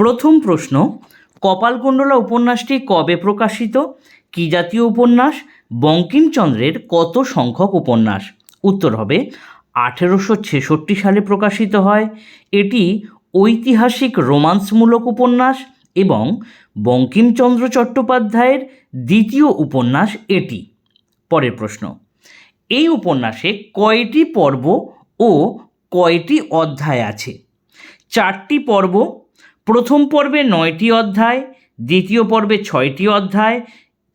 প্রথম প্রশ্ন কপালকুণ্ডলা উপন্যাসটি কবে প্রকাশিত? কী জাতীয় উপন্যাস? বঙ্কিমচন্দ্রের কত সংখ্যক উপন্যাস? উত্তর হবে, আঠেরোশো ছেষট্টি সালে প্রকাশিত হয়। এটি ঐতিহাসিক রোমান্সমূলক উপন্যাস এবং বঙ্কিমচন্দ্র চট্টোপাধ্যায়ের দ্বিতীয় উপন্যাস এটি। পরের প্রশ্ন, এই উপন্যাসে কয়টি পর্ব ও কয়টি অধ্যায় আছে? চারটি পর্ব প্রথম পর্বে নয়টি অধ্যায়, দ্বিতীয় পর্বে ছয়টি অধ্যায়,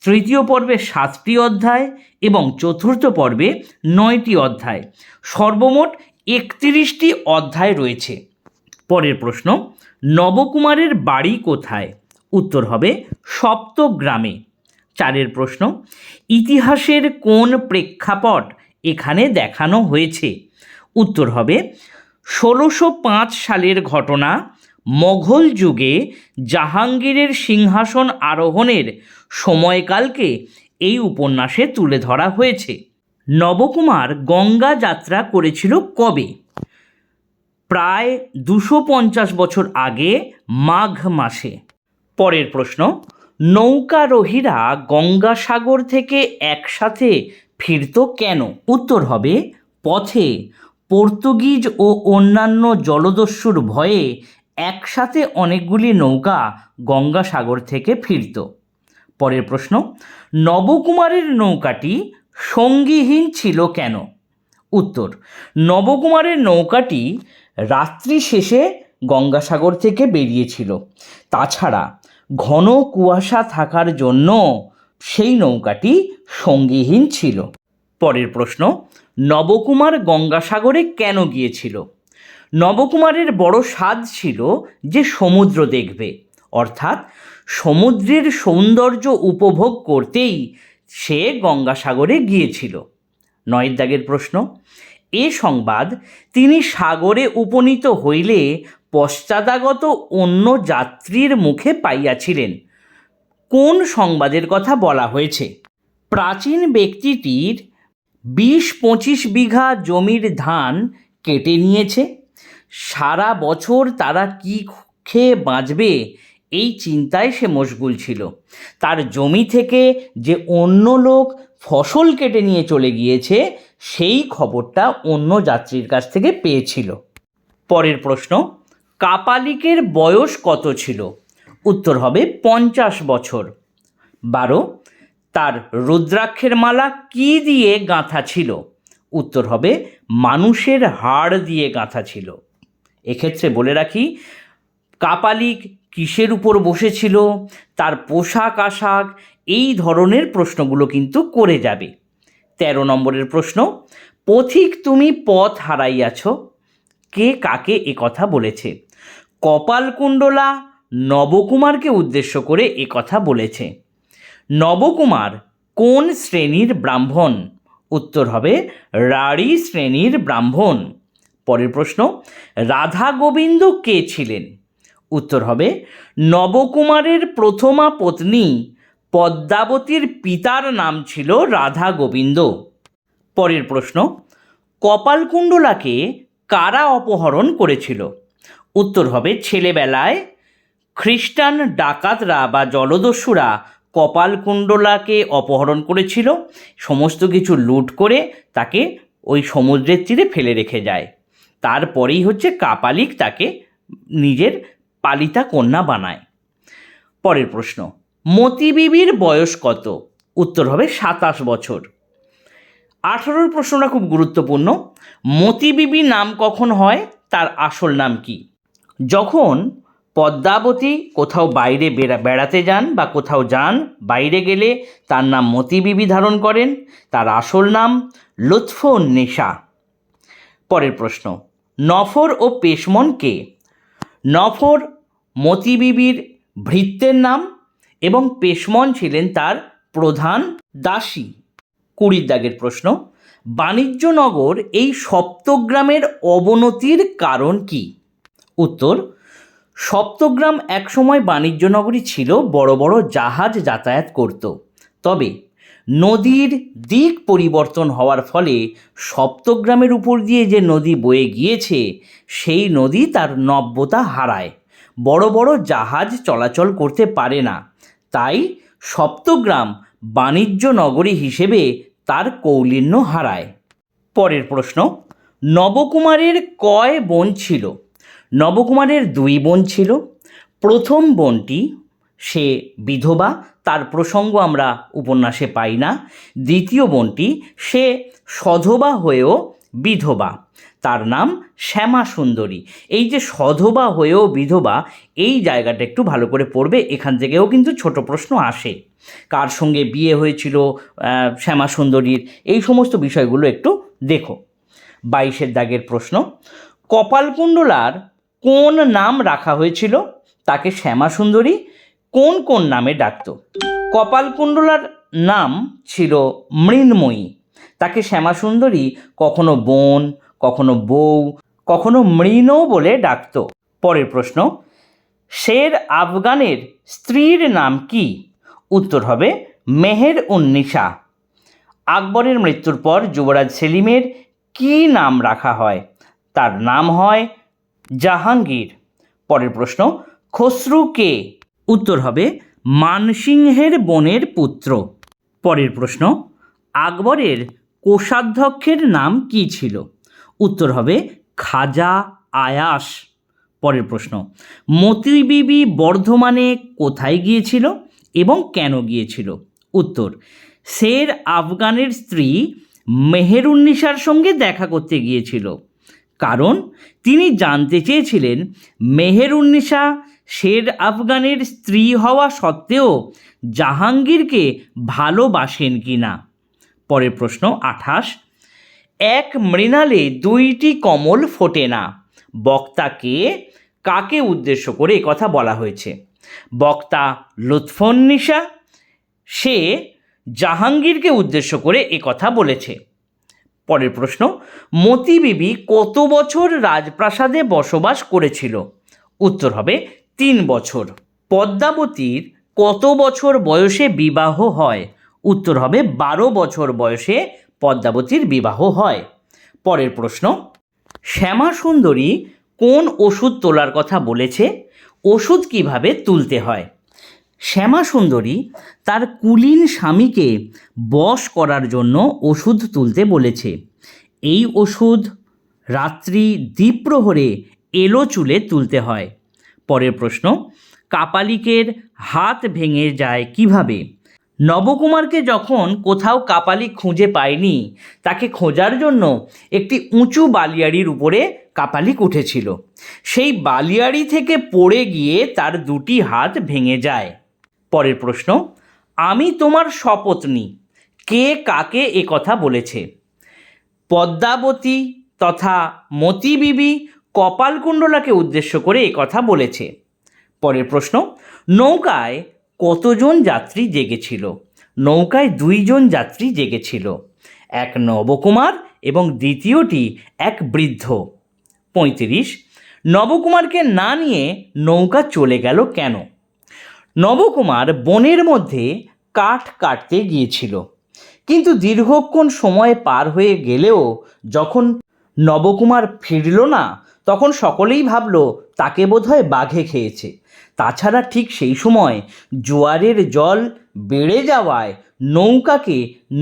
তৃতীয় পর্বে সাতটি অধ্যায় এবং চতুর্থ পর্বে নয়টি অধ্যায়। সর্বমোট একত্রিশটি অধ্যায় রয়েছে। পরের প্রশ্ন, নবকুমারের বাড়ি কোথায়? উত্তর হবে সপ্তগ্রামে। চারের প্রশ্ন, ইতিহাসের কোন প্রেক্ষাপট এখানে দেখানো হয়েছে? উত্তর হবে ষোলোশো পাঁচ সালের ঘটনা মোঘল যুগে জাহাঙ্গীরের সিংহাসন আরোহণের সময়কালকে এই উপন্যাসে তুলে ধরা হয়েছে। নবকুমার গঙ্গা যাত্রা করেছিল কবে? প্রায় দুশো পঞ্চাশ বছর আগে মাঘ মাসে। পরের প্রশ্ন, নৌকারোহীরা গঙ্গাসাগর থেকে একসাথে ফিরত কেন? উত্তর হবে, পথে পর্তুগিজ ও অন্যান্য জলদস্যুর ভয়ে একসাথে অনেকগুলি নৌকা গঙ্গাসাগর থেকে ফিরত। পরের প্রশ্ন, নবকুমারের নৌকাটি সঙ্গীহীন ছিল কেন? উত্তর, নবকুমারের নৌকাটি রাত্রি শেষে গঙ্গাসাগর থেকে বেরিয়েছিল। তাছাড়া ঘন কুয়াশা থাকার জন্য সেই নৌকাটি সঙ্গীহীন ছিল। পরের প্রশ্ন, নবকুমার গঙ্গাসাগরে কেন গিয়েছিল? নবকুমারের বড় স্বাদ ছিল যে সমুদ্র দেখবে। অর্থাৎ সমুদ্রের সৌন্দর্য উপভোগ করতেই সে গঙ্গাসাগরে গিয়েছিল। নয়ের দাগের প্রশ্ন, এ সংবাদ তিনি সাগরে উপনীত হইলে পশ্চাদাগত অন্য যাত্রীর মুখে পাইয়াছিলেন। কোন সংবাদের কথা বলা হয়েছে? প্রাচীন ব্যক্তিটির বিশ পঁচিশ বিঘা জমির ধান কেটে নিয়েছে। সারা বছর তারা কি খেয়ে বাঁচবে এই চিন্তায় সে মশগুল ছিল। তার জমি থেকে যে অন্য লোক ফসল কেটে নিয়ে চলে গিয়েছে, সেই খবরটা অন্য যাত্রীর কাছ থেকে পেয়েছিল। পরের প্রশ্ন, কাপালিকের বয়স কত ছিল? উত্তর হবে পঞ্চাশ বছর। বারো, তার রুদ্রাক্ষের মালা কি দিয়ে গাঁথা ছিল? উত্তর হবে মানুষের হাড় দিয়ে গাঁথা ছিল। এক্ষেত্রে বলে রাখি কাপালিক কিসের উপর বসেছিল, তার পোশাক আশাক, এই ধরনের প্রশ্নগুলো কিন্তু করে যাবে। তেরো নম্বরের প্রশ্ন, পথিক তুমি পথ হারাইয়াছ, কে কাকে এ কথা বলেছে? কপালকুণ্ডলা নবকুমারকে উদ্দেশ্য করে এ কথা বলেছে। নবকুমার কোন শ্রেণির ব্রাহ্মণ? উত্তর হবে, রাঢ়ী শ্রেণির ব্রাহ্মণ। পরের প্রশ্ন, রাধা গোবিন্দ কে ছিলেন? উত্তর হবে, নবকুমারের প্রথমা পত্নী পদ্মাবতীর পিতার নাম ছিল রাধা গোবিন্দ। পরের প্রশ্ন, কপালকুণ্ডলাকে কারা অপহরণ করেছিল? উত্তর হবে, ছেলেবেলায় খ্রিস্টান ডাকাতরা বা জলদস্যুরা কপালকুণ্ডলাকে অপহরণ করেছিল। সমস্ত কিছু লুট করে তাকে ওই সমুদ্রের তীরে ফেলে রেখে যায়। তারপরেই হচ্ছে কাপালিক তাকে নিজের পালিতা কন্যা বানায়। পরের প্রশ্ন, মতিবিবির বয়স কত? উত্তর হবে সাতাশ বছর। আঠারোর প্রশ্নটা খুব গুরুত্বপূর্ণ, মতিবিবি নাম কখন হয়? তার আসল নাম কি? যখন পদ্মাবতী কোথাও বাইরে বেড়া, বেড়াতে যান বা কোথাও যান, বাইরে গেলে তার নাম মতিবিবি ধারণ করেন, তার আসল নাম লুৎফুন্নেশা পরের প্রশ্ন নফর ও পেশমন কে? নফর মতিবিবির ভৃত্যের নাম এবং পেশমন ছিলেন তার প্রধান দাসী। কুড়ির দাগের প্রশ্ন বাণিজ্যনগর এই সপ্তগ্রামের অবনতির কারণ কি? উত্তর, সপ্তগ্রাম একসময় বাণিজ্যনগরী ছিল বড় বড় জাহাজ যাতায়াত করত। তবে নদীর দিক পরিবর্তন হওয়ার ফলে সপ্তগ্রামের উপর দিয়ে যে নদী বয়ে গিয়েছে, সেই নদী তার নব্যতা হারায়। বড় বড় জাহাজ চলাচল করতে পারে না। তাই সপ্তগ্রাম বাণিজ্য নগরী হিসেবে তার কৌলিন্য হারায়। পরের প্রশ্ন, নবকুমারের কয় বোন ছিল? নবকুমারের দুই বোন ছিল। প্রথম বোনটি সে বিধবা, তার প্রসঙ্গ আমরা উপন্যাসে পাই না। দ্বিতীয় বোনটি, সে সধবা হয়েও বিধবা, তার নাম শ্যামা সুন্দরী। এই যে সধবা হয়েও বিধবা, এই জায়গাটা একটু ভালো করে পড়বে, এখান থেকেও কিন্তু ছোট প্রশ্ন আসে। কার সঙ্গে বিয়ে হয়েছিল শ্যামা সুন্দরীর, এই সমস্ত বিষয়গুলো একটু দেখো। বাইশের দাগের প্রশ্ন, কপালকুণ্ডলার কোন নাম রাখা হয়েছিল? তাকে শ্যামা সুন্দরী কোন কোন নামে ডাকত? কপালকুণ্ডলার নাম ছিল মৃন্ময়ী। তাকে শ্যামা সুন্দরী কখনো বোন, কখনো বউ, কখনো মৃণও বলে ডাকত। পরের প্রশ্ন, শের আফগানের স্ত্রীর নাম কি? উত্তর হবে, মেহের উন্নিশা আকবরের মৃত্যুর পর যুবরাজ সেলিমের কী নাম রাখা হয়? তার নাম হয় জাহাঙ্গীর। পরের প্রশ্ন, খসরু কে? উত্তর হবে মানসিংহের বোনের পুত্র। পরের প্রশ্ন, আকবরের কোষাধ্যক্ষের নাম কি ছিল? উত্তর হবে খাজা আয়াস। পরের প্রশ্ন মতি বিবি বর্ধমানে কোথায় গিয়েছিল এবং কেন গিয়েছিল? উত্তর, শের আফগানের স্ত্রী মেহেরুন্নিসার সঙ্গে দেখা করতে গিয়েছিল। কারণ তিনি জানতে চেয়েছিলেন মেহেরুন্নিসা শের আফগানের স্ত্রী হওয়া সত্ত্বেও জাহাঙ্গীরকে ভালোবাসেন কি না পরের প্রশ্ন, আঠাশ। এক মৃণালে দুইটি কমল ফোটে না। বক্তাকে কাকে উদ্দেশ্য করে কথা বলা হয়েছে? বক্তা লুৎফন্নিসা, সে জাহাঙ্গীরকে উদ্দেশ্য করে এ কথা বলেছে। পরের প্রশ্ন মতি বিবি কত বছর রাজপ্রাসাদে বসবাস করেছিল? উত্তর হবে তিন বছর। পদ্মাবতীর কত বছর বয়সে বিবাহ হয়? উত্তর হবে বারো বছর বয়সে পদ্মাবতীর বিবাহ হয়। পরের প্রশ্ন শ্যামা সুন্দরী কোন ওষুধ তোলার কথা বলেছে? ওষুধ কীভাবে তুলতে হয়? শ্যামা সুন্দরী তার কুলীন স্বামীকে বশ করার জন্য ওষুধ তুলতে বলেছে। এই ওষুধ রাত্রি দ্বীপ্রহরে এলো চুলে তুলতে হয়। পরের প্রশ্ন, কাপালিকের হাত ভেঙে যায় কীভাবে? নবকুমারকে যখন কোথাও কাপালিক খুঁজে পায়নি, তাকে খোঁজার জন্য একটি উঁচু বালিয়াড়ির উপরে কাপালিক উঠেছিল। সেই বালিয়াড়ি থেকে পড়ে গিয়ে তার দুটি হাত ভেঙে যায়। পরের প্রশ্ন, আমি তোমার নিই কে কাকে এ কথা বলেছে? পদ্মাবতী তথা মতি বিবি কপালকুণ্ডলাকে উদ্দেশ্য করে কথা বলেছে। পরের প্রশ্ন, নৌকায় কতজন যাত্রী জেগেছিল? নৌকায় দুইজন যাত্রী জেগেছিল, এক নবকুমার এবং দ্বিতীয়টি এক বৃদ্ধ। পঁয়ত্রিশ, নবকুমারকে না নিয়ে নৌকা চলে গেল কেন? নবকুমার বনের মধ্যে কাঠ কাটতে গিয়েছিল, কিন্তু দীর্ঘক্ষণ সময় পার হয়ে গেলেও যখন নবকুমার ফিরল না তখন সকলেই ভাবল, তাকে বোধহয় বাঘে খেয়েছে। তাছাড়া ঠিক সেই সময় জোয়ারের জল বেড়ে যাওয়ায় নৌকাকে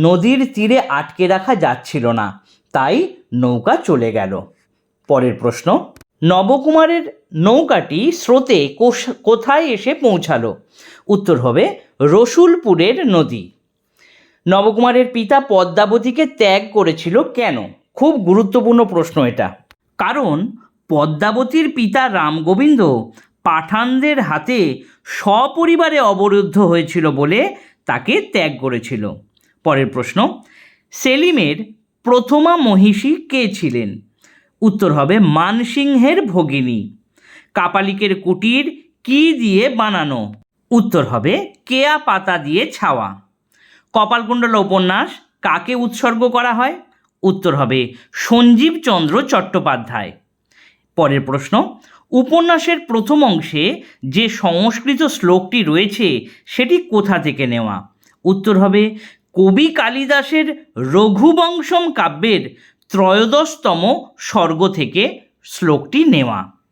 নদীর তীরে আটকে রাখা যাচ্ছিল না, তাই নৌকা চলে গেল। পরের প্রশ্ন, নবকুমারের নৌকাটি স্রোতে কোথায় এসে পৌঁছালো? উত্তর হবে, রসুলপুরের নদী। নবকুমারের পিতা পদ্মাবতীকে ত্যাগ করেছিল কেন? খুব গুরুত্বপূর্ণ প্রশ্ন এটা। কারণ পদ্মাবতীর পিতা রামগোবিন্দ পাঠানদের হাতে সপরিবারে অবরুদ্ধ হয়েছিল বলে তাকে ত্যাগ করেছিল। পরের প্রশ্ন, সেলিমের প্রথমা মহিষী কে ছিলেন? উত্তর হবে মানসিংহের ভগিনী। কাপালিকের কুটির কি দিয়ে বানানো? উত্তর হবে কেয়া পাতা দিয়ে ছাওয়া। কপালকুণ্ডলা উপন্যাস কাকে উৎসর্গ করা হয়? উত্তর হবে সঞ্জীব চন্দ্র চট্টোপাধ্যায়। পরের প্রশ্ন, উপন্যাসের প্রথম অংশে যে সংস্কৃত শ্লোকটি রয়েছে সেটি কোথা থেকে নেওয়া? উত্তর হবে, কবি কালিদাসের রঘুবংশম কাব্যের ত্রয়োদশতম স্বর্গ থেকে শ্লোকটি নেওয়া।